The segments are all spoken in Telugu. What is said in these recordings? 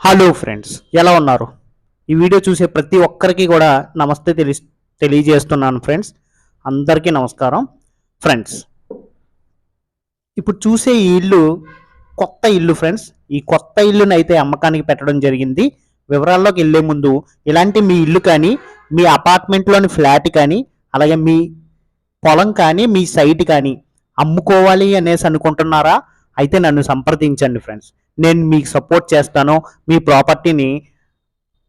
హలో ఫ్రెండ్స్ ఎలా ఉన్నారు? ఈ వీడియో చూసే ప్రతి ఒక్కరికి కూడా నమస్తే తెలి తెలియజేస్తున్నాను ఫ్రెండ్స్ అందరికీ నమస్కారం. ఫ్రెండ్స్ ఇప్పుడు చూసే ఈ ఇల్లు కొత్త ఇల్లు ఫ్రెండ్స్ ఈ కొత్త ఇల్లుని అయితే అమ్మకానికి పెట్టడం జరిగింది. వివరాల్లోకి వెళ్ళే ముందు ఇలాంటి మీ ఇల్లు కానీ మీ అపార్ట్మెంట్లోని ఫ్లాట్ కానీ అలాగే మీ పొలం కానీ మీ సైట్ కానీ అమ్ముకోవాలి అనేసి అనుకుంటున్నారా? అయితే నన్ను సంప్రదించండి ఫ్రెండ్స్ నేను మీకు సపోర్ట్ చేస్తాను మీ ప్రాపర్టీని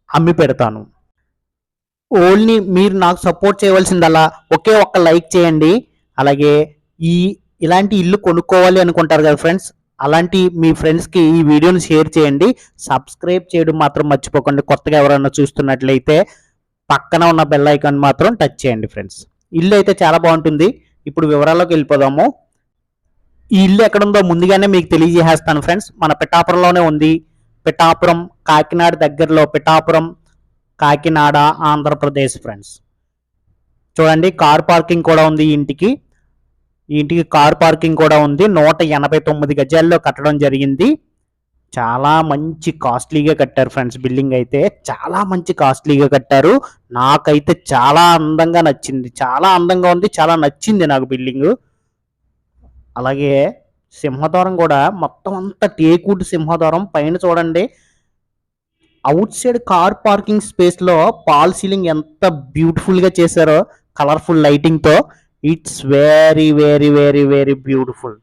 అమ్మి పెడతాను ఓన్లీ మీరు నాకు సపోర్ట్ చేయవలసిందల్లా ఒకే ఒక్క లైక్ చేయండి. అలాగే ఈ ఇలాంటి ఇల్లు కొనుక్కోవాలి అనుకుంటారు కదా ఫ్రెండ్స్ అలాంటి మీ ఫ్రెండ్స్కి ఈ వీడియోని షేర్ చేయండి. సబ్స్క్రైబ్ చేయడం మాత్రం మర్చిపోకండి. కొత్తగా ఎవరైనా చూస్తున్నట్లయితే పక్కన ఉన్న బెల్ ఐకాన్ మాత్రం టచ్ చేయండి ఫ్రెండ్స్ ఇల్లు అయితే చాలా బాగుంటుంది. ఇప్పుడు వివరాల్లోకి వెళ్ళిపోదాము. ఈ ఇల్లు ఎక్కడుందో ముందుగానే మీకు తెలియజేసేస్తాను ఫ్రెండ్స్. మన పిఠాపురంలోనే ఉంది. పిఠాపురం కాకినాడ దగ్గరలో పిఠాపురం కాకినాడ ఆంధ్రప్రదేశ్ ఫ్రెండ్స్. చూడండి కార్ పార్కింగ్ కూడా ఉంది ఇంటికి. ఇంటికి కార్ పార్కింగ్ కూడా ఉంది. నూట ఎనభై తొమ్మిది గజాల్లో కట్టడం జరిగింది. చాలా మంచి కాస్ట్లీగా కట్టారు ఫ్రెండ్స్ బిల్డింగ్ అయితే. చాలా మంచి కాస్ట్లీగా కట్టారు. నాకైతే చాలా అందంగా నచ్చింది. చాలా అందంగా ఉంది. చాలా నచ్చింది నాకు బిల్డింగ్. అలాగే సింహద్వారం కూడా మొత్తం అంతా టేకుడ్ సింహద్వారం. పైన చూడండి అవుట్ సైడ్ కార్ పార్కింగ్ స్పేస్లో పాల్ సీలింగ్ ఎంత బ్యూటిఫుల్గా చేశారో colourful లైటింగ్తో it's very very very very beautiful.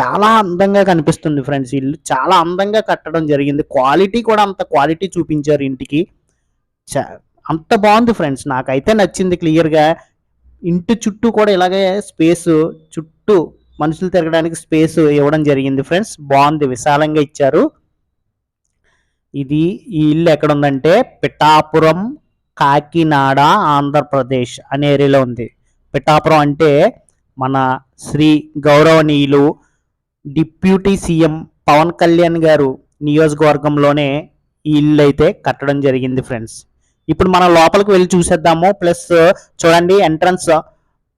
చాలా అందంగా కనిపిస్తుంది ఫ్రెండ్స్ ఇల్లు. చాలా అందంగా కట్టడం జరిగింది. క్వాలిటీ కూడా అంత క్వాలిటీ చూపించారు ఇంటికి. అంత బాగుంది ఫ్రెండ్స్. నాకైతే నచ్చింది క్లియర్గా. ఇంటి చుట్టూ కూడా ఇలాగే స్పేస్ చుట్టూ మనుషులు తిరగడానికి స్పేస్ ఇవ్వడం జరిగింది ఫ్రెండ్స్. బాగుంది విశాలంగా ఇచ్చారు. ఇది ఈ ఇల్లు ఎక్కడ ఉందంటే పిఠాపురం కాకినాడ ఆంధ్రప్రదేశ్ అనే ఏరియాలో ఉంది. పిఠాపురం అంటే మన శ్రీ గౌరవనీయులు డిప్యూటీ సీఎం పవన్ కళ్యాణ్ గారు నియోజకవర్గంలోనే ఈ ఇల్లు అయితే కట్టడం జరిగింది ఫ్రెండ్స్. ఇప్పుడు మనం లోపలికి వెళ్ళి చూసేద్దాము. ప్లస్ చూడండి ఎంట్రన్స్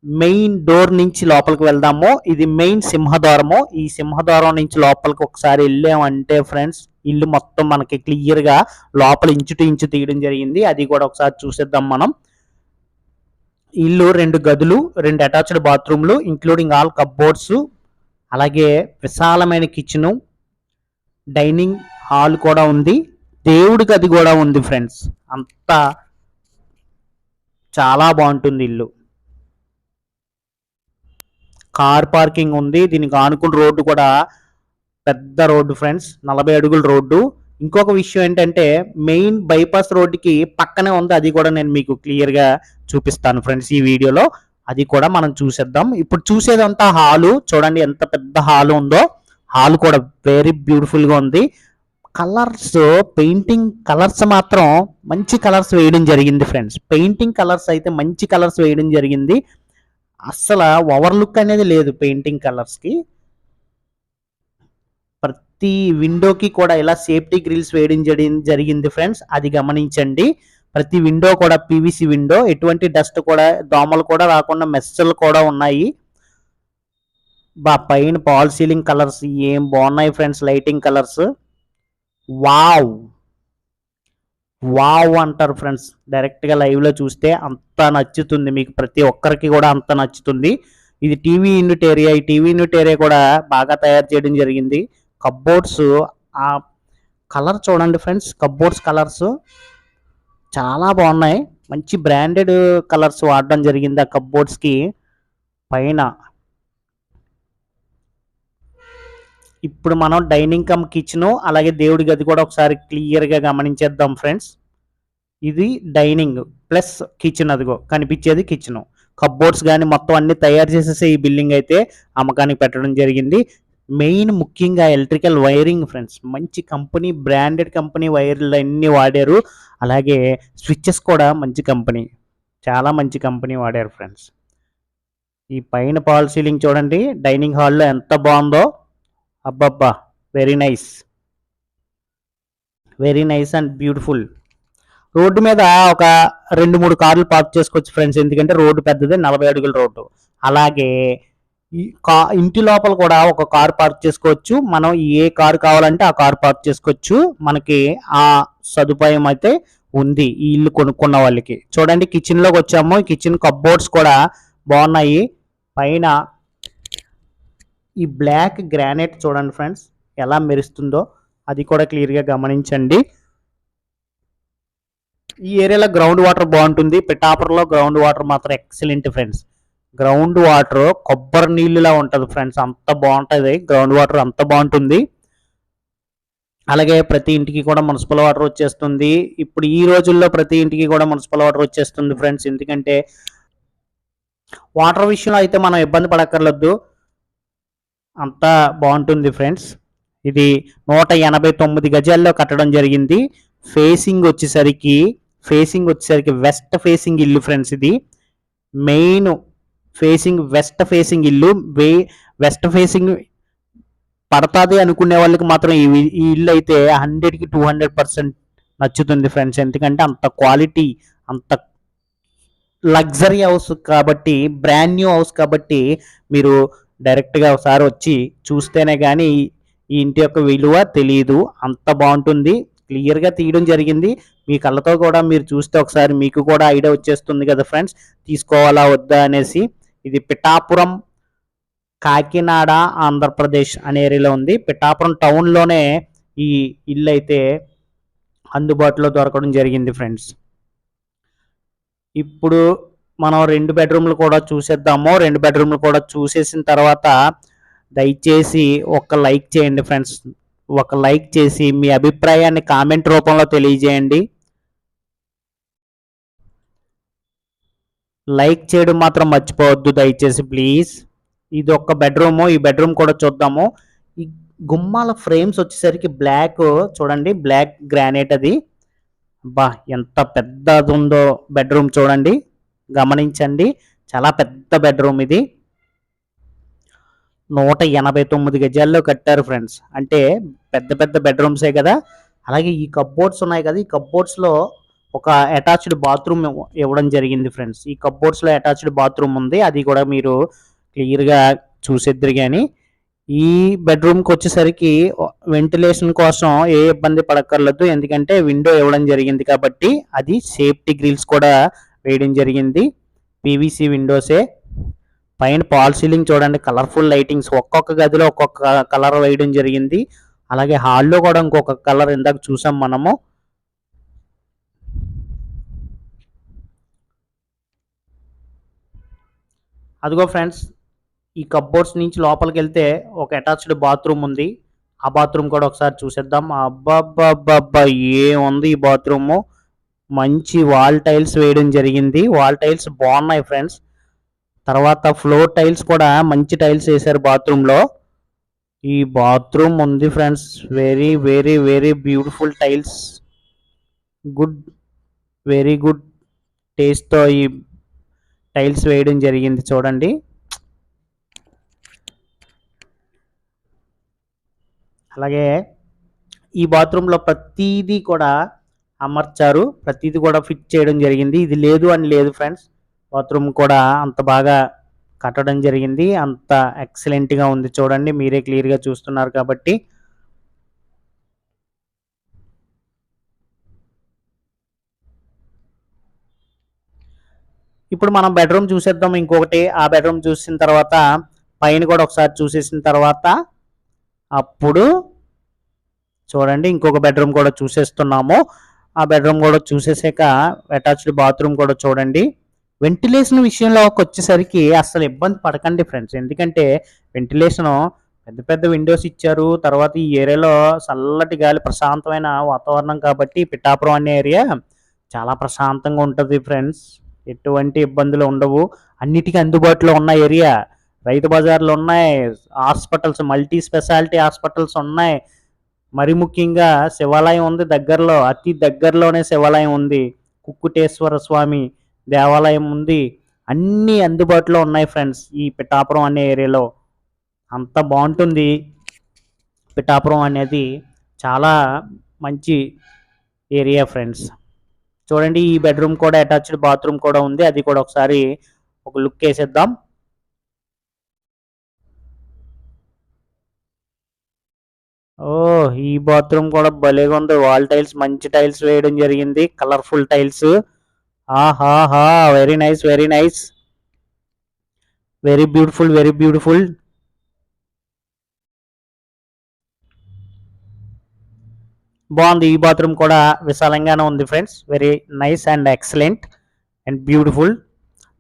మెయిన్ డోర్ నుంచి లోపలికి వెళ్దాము. ఇది మెయిన్ సింహద్వారము. ఈ సింహద్వారం నుంచి లోపలికి ఒకసారి వెళ్ళామంటే ఫ్రెండ్స్ ఇల్లు మొత్తం మనకి క్లియర్గా లోపల ఇంచు టు ఇంచు తీయడం జరిగింది. అది కూడా ఒకసారి చూసేద్దాం మనం. ఇల్లు రెండు గదులు రెండు అటాచ్డ్ బాత్రూమ్లు ఇంక్లూడింగ్ ఆల్ కప్బోర్డ్స్ అలాగే విశాలమైన కిచెను డైనింగ్ హాల్ కూడా ఉంది. దేవుడికి అది కూడా ఉంది ఫ్రెండ్స్. అంతా చాలా బాగుంటుంది ఇల్లు. కార్ పార్కింగ్ ఉంది. దీనికి ఆనుకున్న రోడ్డు కూడా పెద్ద రోడ్డు ఫ్రెండ్స్. నలభై అడుగుల రోడ్డు. ఇంకొక విషయం ఏంటంటే మెయిన్ బైపాస్ రోడ్డుకి పక్కనే ఉంది. అది కూడా నేను మీకు క్లియర్గా చూపిస్తాను ఫ్రెండ్స్ ఈ వీడియోలో. అది కూడా మనం చూసేద్దాం. ఇప్పుడు చూసేదంతా హాలు. చూడండి ఎంత పెద్ద హాలు ఉందో. హాల్ కూడా వెరీ బ్యూటిఫుల్గా ఉంది. కలర్స్ పెయింటింగ్ కలర్స్ మాత్రం మంచి కలర్స్ వేయడం జరిగింది ఫ్రెండ్స్ పెయింటింగ్ కలర్స్ అయితే మంచి కలర్స్ వేయడం జరిగింది. అస్సలు ఓవర్లుక్ అనేది లేదు పెయింటింగ్ కలర్స్కి ప్రతి విండోకి కూడా ఇలా సేఫ్టీ గ్రిల్స్ వేయడం జరిగింది ఫ్రెండ్స్ అది గమనించండి. ప్రతి విండో కూడా పీవీసీ విండో ఎటువంటి డస్ట్ కూడా దోమలు కూడా రాకుండా మెస్సులు కూడా ఉన్నాయి. బా పైన పాల్ సీలింగ్ కలర్స్ ఏం బాగున్నాయి friends lighting colours. Wow. Wow అంటారు ఫ్రెండ్స్. డైరెక్ట్గా లైవ్లో చూస్తే అంత నచ్చుతుంది మీకు. ప్రతి ఒక్కరికి కూడా అంత నచ్చుతుంది. ఇది టీవీ యూనిట్ ఏరియా ఈ టీవీ యూనిట్ ఏరియా కూడా బాగా తయారు చేయడం జరిగింది. కబ్బోర్డ్స్ ఆ కలర్ చూడండి ఫ్రెండ్స్. కబ్బోర్డ్స్ కలర్స్ చాలా బాగున్నాయి. మంచి బ్రాండెడ్ కలర్స్ వాడడం జరిగింది ఆ కబ్బోర్డ్స్కి పైన ఇప్పుడు మనం డైనింగ్ కమ్ కిచెన్ అలాగే దేవుడి గది కూడా ఒకసారి క్లియర్గా గమనించేద్దాం ఫ్రెండ్స్. ఇది డైనింగ్ ప్లస్ కిచెన్ అదిగో కనిపించేది కిచెన్. కబ్బోర్డ్స్ కానీ మొత్తం అన్ని తయారు చేసేసే ఈ బిల్డింగ్ అయితే అమ్మకానికి పెట్టడం జరిగింది. మెయిన్ ముఖ్యంగా ఎలక్ట్రికల్ వైరింగ్ ఫ్రెండ్స్ మంచి కంపెనీ బ్రాండెడ్ కంపెనీ వైర్లు అన్నీ వాడారు. అలాగే స్విచ్చెస్ కూడా మంచి కంపెనీ చాలా మంచి కంపెనీ వాడారు ఫ్రెండ్స్. ఈ పైన పాల్ సీలింగ్ చూడండి డైనింగ్ హాల్లో ఎంత బాగుందో. అబ్బబ్బా very nice very nice and beautiful road మీద ఒక రెండు మూడు కార్లు పార్క్ చేసుకోవచ్చు ఫ్రెండ్స్ ఎందుకంటే రోడ్డు పెద్దది నలభై అడుగుల రోడ్డు. అలాగే ఈ కా ఇంటి లోపల కూడా ఒక కార్ పార్క్ చేసుకోవచ్చు. మనం ఏ కార్ కావాలంటే ఆ కార్ పార్క్ చేసుకోవచ్చు. మనకి ఆ సదుపాయం అయితే ఉంది ఈ ఇల్లు కొనుక్కున్న వాళ్ళకి. చూడండి కిచెన్లోకి వచ్చాము. కిచెన్ కప్బోర్డ్స్ కూడా బాగున్నాయి. పైన ఈ బ్లాక్ గ్రానైట్ చూడండి ఫ్రెండ్స్ ఎలా మెరుస్తుందో అది కూడా క్లియర్గా గమనించండి. ఈ ఏరియాలో గ్రౌండ్ వాటర్ బాగుంటుంది. పిఠాపురంలో గ్రౌండ్ వాటర్ మాత్రం ఎక్సలెంట్ ఫ్రెండ్స్. గ్రౌండ్ వాటర్ కొబ్బరి నీళ్ళులా ఉంటుంది ఫ్రెండ్స్ అంత బాగుంటుంది. గ్రౌండ్ వాటర్ అంత బాగుంటుంది. అలాగే ప్రతి ఇంటికి కూడా మున్సిపల్ వాటర్ వచ్చేస్తుంది. ఇప్పుడు ఈ రోజుల్లో ప్రతి ఇంటికి కూడా మున్సిపల్ వాటర్ వచ్చేస్తుంది ఫ్రెండ్స్. ఎందుకంటే వాటర్ విషయంలో అయితే మనం ఇబ్బంది పడక్కర్లేదు. అంతా బాగుంటుంది ఫ్రెండ్స్. ఇది నూట ఎనభై తొమ్మిది గజాల్లో కట్టడం జరిగింది. ఫేసింగ్ వచ్చేసరికి ఫేసింగ్ వచ్చేసరికి వెస్ట్ ఫేసింగ్ ఇల్లు ఫ్రెండ్స్ ఇది. మెయిన్ ఫేసింగ్ వెస్ట్ ఫేసింగ్ ఇల్లు. వే వెస్ట్ ఫేసింగ్ పడతాది అనుకునే వాళ్ళకి మాత్రం ఈ ఇల్లు అయితే హండ్రెడ్కి టూ హండ్రెడ్ పర్సెంట్ నచ్చుతుంది ఫ్రెండ్స్. ఎందుకంటే అంత క్వాలిటీ అంత లగ్జరీ హౌస్ కాబట్టి బ్రాండ్ న్యూ హౌస్ కాబట్టి మీరు డైరెక్ట్గా ఒకసారి వచ్చి చూస్తేనే కానీ ఈ ఇంటి యొక్క విలువ తెలియదు అంత బాగుంటుంది. క్లియర్గా తీయడం జరిగింది. మీ కళ్ళతో కూడా మీరు చూస్తే ఒకసారి మీకు కూడా ఐడియా వచ్చేస్తుంది కదా ఫ్రెండ్స్. తీసుకోవాలా వద్దా అనేసి. ఇది పిఠాపురం కాకినాడ ఆంధ్రప్రదేశ్ అనే ఏరియాలో ఉంది. పిఠాపురం టౌన్లోనే ఈ ఇల్లు అయితే అందుబాటులో దొరకడం జరిగింది ఫ్రెండ్స్. ఇప్పుడు మనం రెండు బెడ్రూమ్లు కూడా చూసేద్దాము. రెండు బెడ్రూమ్లు కూడా చూసేసిన తర్వాత దయచేసి ఒక లైక్ చేయండి ఫ్రెండ్స్ ఒక లైక్ చేసి మీ అభిప్రాయాన్ని కామెంట్ రూపంలో తెలియజేయండి. లైక్ చేయడం మాత్రం మర్చిపోవద్దు దయచేసి ప్లీజ్ ఇది ఒక బెడ్రూమ్ ఈ బెడ్రూమ్ కూడా చూద్దాము. ఈ గుమ్మాల ఫ్రేమ్స్ వచ్చేసరికి బ్లాక్ చూడండి బ్లాక్ గ్రానైట్ అది. బా ఎంత పెద్దది ఉందో బెడ్రూమ్ చూడండి. గమనించండి. చాలా పెద్ద బెడ్రూమ్ ఇది. నూట ఎనభై తొమ్మిది గజాల్లో కట్టారు ఫ్రెండ్స్. అంటే పెద్ద పెద్ద బెడ్రూమ్సే కదా. అలాగే ఈ కప్బోర్డ్స్ ఉన్నాయి కదా. ఈ కప్బోర్డ్స్లో ఒక అటాచ్డ్ బాత్రూమ్ ఇవ్వడం జరిగింది ఫ్రెండ్స్. ఈ కప్బోర్డ్స్లో అటాచ్డ్ బాత్రూమ్ ఉంది. అది కూడా మీరు క్లియర్గా చూసేద్దరు కానీ ఈ బెడ్రూమ్కి వచ్చేసరికి వెంటిలేషన్ కోసం ఏ ఇబ్బంది పడక్కర్లేదు. ఎందుకంటే విండో ఇవ్వడం జరిగింది కాబట్టి అది సేఫ్టీ గ్రిల్స్ కూడా వేయడం జరిగింది. పీవీసీ విండోసే. పైన పాల్ సీలింగ్ చూడండి. కలర్ఫుల్ లైటింగ్స్ ఒక్కొక్క గదిలో ఒక్కొక్క కలర్ వేయడం జరిగింది. అలాగే హాల్లో కూడా ఇంకొక కలర్ ఇందాక చూసాం మనము. అదిగో ఫ్రెండ్స్ ఈ కప్బోర్డ్స్ నుంచి లోపలికి వెళ్తే ఒక అటాచ్డ్ బాత్రూమ్ ఉంది. ఆ బాత్రూమ్ కూడా ఒకసారి చూసేద్దాం. అబ్బాబ్బాబ్బా ఏముంది ఈ బాత్రూమ్? మంచి వాల్ టైల్స్ వేయడం జరిగింది. వాల్ టైల్స్ బాగున్నాయి ఫ్రెండ్స్. తర్వాత ఫ్లోర్ టైల్స్ కూడా మంచి టైల్స్ వేశారు బాత్రూంలో. ఈ బాత్రూమ్ ఉంది friends. Very very very beautiful tiles good very good టేస్ట్తో ఈ టైల్స్ వేయడం జరిగింది చూడండి. అలాగే ఈ బాత్రూంలో ప్రతిదీ కూడా అమర్చారు. ప్రతిదీ కూడా ఫిట్ చేయడం జరిగింది. ఇది లేదు అని లేదు ఫ్రెండ్స్. బాత్రూమ్ కూడా అంత బాగా కట్టడం జరిగింది. అంత ఎక్సలెంట్గా ఉంది చూడండి. మీరే క్లియర్గా చూస్తున్నారు కాబట్టి. ఇప్పుడు మనం బెడ్రూమ్ చూసేద్దాం ఇంకొకటి. ఆ బెడ్రూమ్ చూసిన తర్వాత పైన కూడా ఒకసారి చూసేసిన తర్వాత అప్పుడు చూడండి ఇంకొక బెడ్రూమ్ కూడా చూసేస్తున్నాము. ఆ బెడ్రూమ్ కూడా చూసేసాక అటాచ్డ్ బాత్రూమ్ కూడా చూడండి. వెంటిలేషన్ విషయంలోకి వచ్చేసరికి అసలు ఇబ్బంది పడకండి ఫ్రెండ్స్. ఎందుకంటే వెంటిలేషన్ పెద్ద పెద్ద విండోస్ ఇచ్చారు. తర్వాత ఈ ఏరియాలో చల్లటి గాలి ప్రశాంతమైన వాతావరణం కాబట్టి పిఠాపురం అనే ఏరియా చాలా ప్రశాంతంగా ఉంటుంది ఫ్రెండ్స్. ఎటువంటి ఇబ్బందులు ఉండవు. అన్నిటికీ అందుబాటులో ఉన్న ఏరియా. రైతు బజార్లు ఉన్నాయి. హాస్పిటల్స్ మల్టీ స్పెషాలిటీ హాస్పిటల్స్ ఉన్నాయి. మరి ముఖ్యంగా శివాలయం ఉంది దగ్గరలో అతి దగ్గరలోనే శివాలయం ఉంది. కుక్కుటేశ్వర స్వామి దేవాలయం ఉంది. అన్నీ అందుబాటులో ఉన్నాయి ఫ్రెండ్స్ ఈ పిఠాపురం అనే ఏరియాలో. అంత బాగుంటుంది. పిఠాపురం అనేది చాలా మంచి ఏరియా ఫ్రెండ్స్. చూడండి ఈ బెడ్రూమ్ కూడా అటాచ్డ్ బాత్రూమ్ కూడా ఉంది. అది కూడా ఒకసారి ఒక లుక్ వేసేద్దాం. ఓ ఈ బాత్రూమ్ కూడా భలేగా ఉంది. వాల్ టైల్స్ మంచి టైల్స్ వేయడం జరిగింది. Colourful tiles. ఆహాహా very nice very nice very beautiful very beautiful బాగుంది. ఈ బాత్రూమ్ కూడా విశాలంగానే ఉంది friends very nice and excellent and beautiful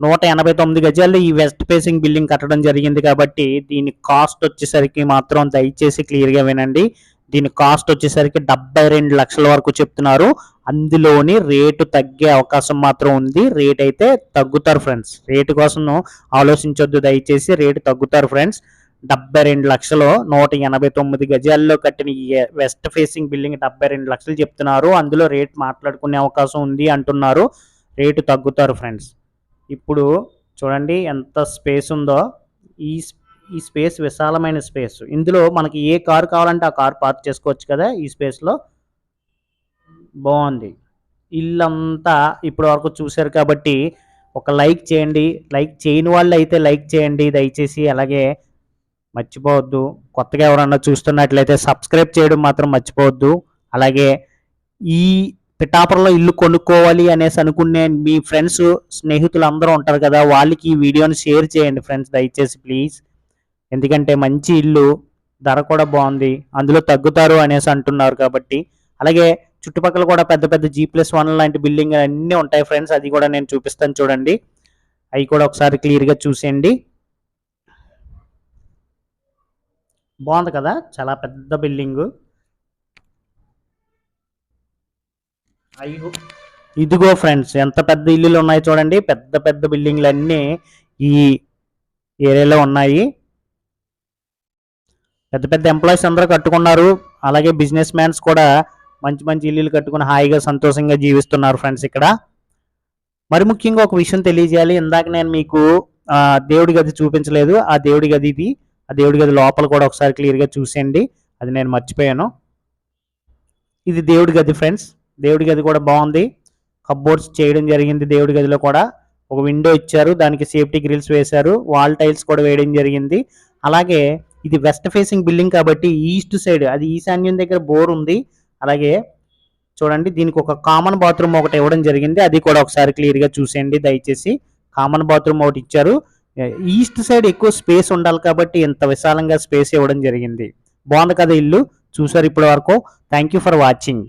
నూట ఎనభై తొమ్మిది గజాల్లో ఈ వెస్ట్ ఫేసింగ్ బిల్డింగ్ కట్టడం జరిగింది కాబట్టి దీని కాస్ట్ వచ్చేసరికి మాత్రం దయచేసి క్లియర్గా వినండి. దీని కాస్ట్ వచ్చేసరికి డెబ్బై రెండు లక్షల వరకు చెప్తున్నారు. అందులోని రేటు తగ్గే అవకాశం మాత్రం ఉంది. రేట్ అయితే తగ్గుతారు ఫ్రెండ్స్. రేటు కోసం ఆలోచించొద్దు. దయచేసి రేటు తగ్గుతారు ఫ్రెండ్స్. డెబ్బై రెండు లక్షలు నూట ఎనభై తొమ్మిది గజాల్లో కట్టిన ఈ వెస్ట్ ఫేసింగ్ బిల్డింగ్ డెబ్బై రెండు లక్షలు చెప్తున్నారు. అందులో రేట్ మాట్లాడుకునే అవకాశం ఉంది అంటున్నారు. రేటు తగ్గుతారు ఫ్రెండ్స్. ఇప్పుడు చూడండి ఎంత స్పేస్ ఉందో. ఈ ఈ స్పేస్ విశాలమైన స్పేస్. ఇందులో మనకి ఏ కారు కావాలంటే ఆ కారు పార్క్ చేసుకోవచ్చు కదా ఈ స్పేస్లో. బాగుంది. ఇల్లంతా ఇప్పటి వరకు చూశారు కాబట్టి ఒక లైక్ చేయండి. లైక్ చేయని వాళ్ళు అయితే లైక్ చేయండి. దయచేసి అలాగే మర్చిపోవద్దు. కొత్తగా ఎవరన్నా చూస్తున్నట్లయితే సబ్స్క్రైబ్ చేయడం మాత్రం మర్చిపోవద్దు. అలాగే ఈ పిఠాపురంలో ఇల్లు కొనుక్కోవాలి అనేసి అనుకునే మీ ఫ్రెండ్స్ స్నేహితులు అందరూ ఉంటారు కదా వాళ్ళకి ఈ వీడియోని షేర్ చేయండి ఫ్రెండ్స్ దయచేసి ప్లీజ్. ఎందుకంటే మంచి ఇల్లు ధర కూడా బాగుంది అందులో తగ్గుతారు అనేసి అంటున్నారు కాబట్టి. అలాగే చుట్టుపక్కల కూడా పెద్ద పెద్ద జీ ప్లస్ వన్ లాంటి బిల్డింగ్ అన్నీ ఉంటాయి ఫ్రెండ్స్ అది కూడా నేను చూపిస్తాను చూడండి. అవి కూడా ఒకసారి క్లియర్గా చూసేయండి. బాగుంది కదా చాలా పెద్ద బిల్డింగ్ ఇదిగో ఫ్రెండ్స్ ఎంత పెద్ద ఇల్లులు ఉన్నాయి చూడండి. పెద్ద పెద్ద బిల్డింగ్లు అన్నీ ఈ ఏరియాలో ఉన్నాయి. పెద్ద పెద్ద ఎంప్లాయీస్ అందరూ కట్టుకున్నారు. అలాగే బిజినెస్ మ్యాన్స్ కూడా మంచి మంచి ఇల్లులు కట్టుకుని హాయిగా సంతోషంగా జీవిస్తున్నారు ఫ్రెండ్స్ ఇక్కడ. మరి ముఖ్యంగా ఒక విషయం తెలియజేయాలి. ఇందాక నేను మీకు దేవుడి గది చూపించలేదు. ఆ దేవుడి గది ఇది. ఆ దేవుడి గది లోపల కూడా ఒకసారి క్లియర్గా చూసేయండి. అది నేను మర్చిపోయాను. ఇది దేవుడి గది ఫ్రెండ్స్. దేవుడి గది కూడా బాగుంది. కబ్బోర్డ్స్ చేయడం జరిగింది దేవుడి గదిలో కూడా. ఒక విండో ఇచ్చారు. దానికి సేఫ్టీ గ్రిల్స్ వేశారు. వాల్ టైల్స్ కూడా వేయడం జరిగింది. అలాగే ఇది వెస్ట్ ఫేసింగ్ బిల్డింగ్ కాబట్టి ఈస్ట్ సైడ్ అది ఈశాన్యం దగ్గర బోర్ ఉంది. అలాగే చూడండి దీనికి ఒక కామన్ బాత్రూమ్ ఒకటి ఇవ్వడం జరిగింది. అది కూడా ఒకసారి క్లియర్గా చూసేయండి దయచేసి. కామన్ బాత్రూమ్ ఒకటి ఇచ్చారు. ఈస్ట్ సైడ్ ఎక్కువ స్పేస్ ఉండాలి కాబట్టి ఇంత విశాలంగా స్పేస్ ఇవ్వడం జరిగింది. బాగుంది కదా ఇల్లు? చూసారు ఇప్పటి వరకు. Thank you for watching.